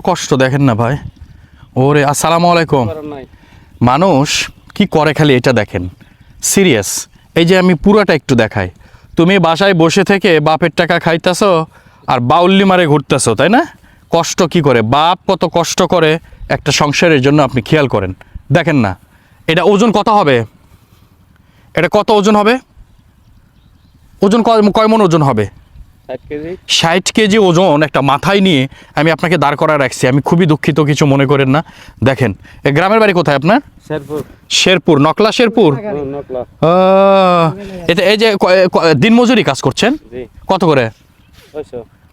কষ্ট দেখেন না ভাই। ওরে আসসালামু আলাইকুম। মানুষ কি করে খালি এটা দেখেন? সিরিয়াস এই যে আমি পুরোটা একটু দেখাই। তুমি বাসায় বসে থেকে বাপের টাকা খাইতেছো আর বাউল্লি মারে ঘুরতেছো তাই না? কষ্ট কি করে? বাপ কত কষ্ট করে একটা সংসারের জন্য আপনি খেয়াল করেন। দেখেন না এটা ওজন কত হবে? এটা কত ওজন হবে? ওজন কয় মন ওজন হবে? ষাট কেজি? ওজন একটা মাথায় নিয়ে আমি আপনাকে দাঁড় করা রাখছি। আমি খুবই দুঃখিত কিছু মনে করেন না। দেখেন এ গ্রামের বাড়ি কোথায় আপনার? শেরপুর। শেরপুর নকলা শেরপুর? হুম, নকলা। আহ, এতে এই যে দিনমজুরি কাজ করছেন? কত করে?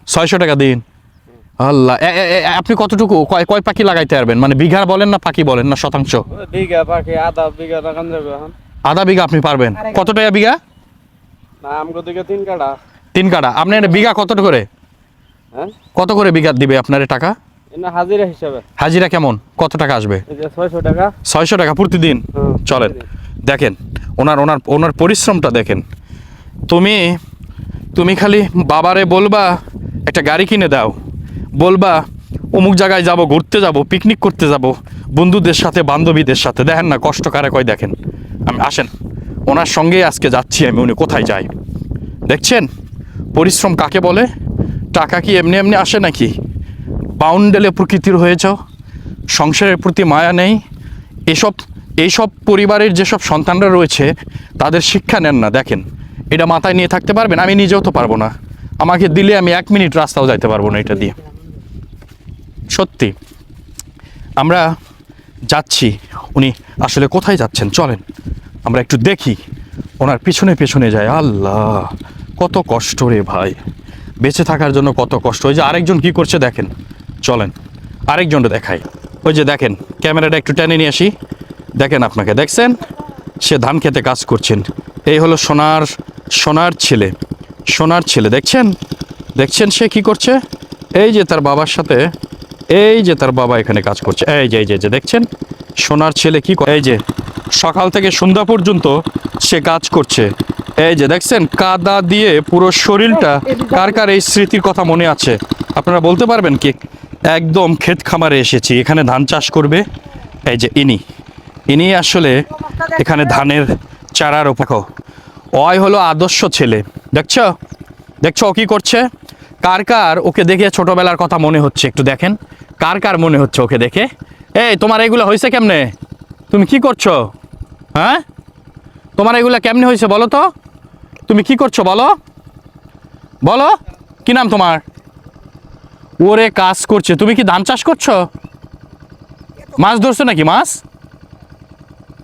ছয়শো। টাকা দিন। আল্লাহ আপনি কতটুকু কয় কয় পাখি লাগাইতে পারবেন? মানে বিঘা বলেন না পাখি বলেন না শতাংশ? বিঘা পাখি আধা বিঘা লাগান যাবে আধা বিঘা আপনি পারবেন। কত টাকা বিঘা? না আমগো দিকে তিন কাটা তিন কাটা আপনি আপনার বিঘা কত করে? হ্যাঁ? কত করে বিঘা দিবে আপনার টাকা? হাজিরা হিসাবে। হাজিরা কেমন? কত টাকা আসবে? ছয়শো টাকা। ছয়শো টাকা প্রতিদিন? হুম, চলেন। দেখেন ওনার ওনার ওনার পরিশ্রমটা দেখেন। তুমি তুমি খালি বাবারে বলবা একটা গাড়ি কিনে দাও। বলবা অমুক জায়গায় যাব ঘুরতে যাব পিকনিক করতে যাব বন্ধুদের সাথে বান্ধবীদের সাথে। দেখেন না কষ্ট কারে কয় দেখেন। আমি আসেন। ওনার সঙ্গেই আজকে যাচ্ছি আমি উনি কোথায় যাই দেখছেন? পরিশ্রম কাকে বলে? টাকা কি এমনি এমনি আসে নাকি? বাউন্ডেলে প্রকৃতির হয়েছ সংসারের প্রতি মায়া নেই। এসব, এইসব পরিবারের যেসব সন্তানরা রয়েছে, তাদের শিক্ষা নেন না, দেখেন। এটা মাথায় নিয়ে থাকতে পারবেন? আমি নিজেও তো পারব না। আমাকে দিলে আমি এক মিনিট রাস্তাও যাইতে পারব না এটা দিয়ে। সত্যি, আমরা যাচ্ছি। উনি আসলে কোথায় যাচ্ছেন? চলেন, আমরা একটু দেখি। ওনার পিছনে পেছনে যায় আল্লাহ! কত কষ্ট রে ভাই। বেঁচে থাকার জন্য কত কষ্ট। ওই যে আরেকজন কি করছে দেখেন। চলেন, আরেকজনটা দেখাই। ওই যে দেখেন, ক্যামেরাটা একটু টেনে নিয়ে আসি। দেখেন আপনাকে, দেখছেন? সে ধান খেতে কাজ করছেন। এই হলো সোনার সোনার ছেলে। সোনার ছেলে, দেখছেন? দেখছেন সে কি করছে? এই যে তার বাবার সাথে, এই যে তার বাবা এখানে কাজ করছে। এই যে এই যে দেখছেন? সোনার ছেলে কি এই যে, সকাল থেকে সন্ধ্যা পর্যন্ত সে কাজ করছে। এই যে দেখছেন কাদা দিয়ে পুরো শরীরটা কার কার এই স্মৃতির কথা মনে আছে? আপনারা বলতে পারবেন কি একদম ক্ষেত খামারে এসেছি এখানে ধান চাষ করবে। এই যে ইনি ইনি আসলে এখানে ধানের চারার উপক ওই হলো আদর্শ ছেলে। দেখছ? দেখছ ও কি করছে? কার কার ওকে দেখে ছোটবেলার কথা মনে হচ্ছে একটু দেখেন। কার কার মনে হচ্ছে ওকে দেখে? এই তোমার এগুলো হয়েছে কেমনে? তুমি কি করছ? হ্যাঁ? তোমার এগুলো কেমনে হয়েছে বলো তো? তুমি কি করছ বলো? বলো, কি নাম তোমার? ওরে কাজ করছে, তুমি কি ধান চাষ করছ? মাছ ধরছো নাকি মাছ?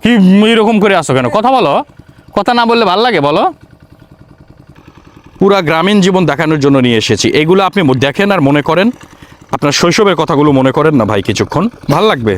কি এরকম করে আসো কেন? কথা বলো, কথা না বললে ভালো লাগে, বলো। পুরা গ্রামীণ জীবন দেখানোর জন্য নিয়ে এসেছি। এগুলো আপনি দেখেন আর মনে করেন। আপনার শৈশবের কথাগুলো মনে করেন না ভাই কিছুক্ষণ? ভালো লাগবে?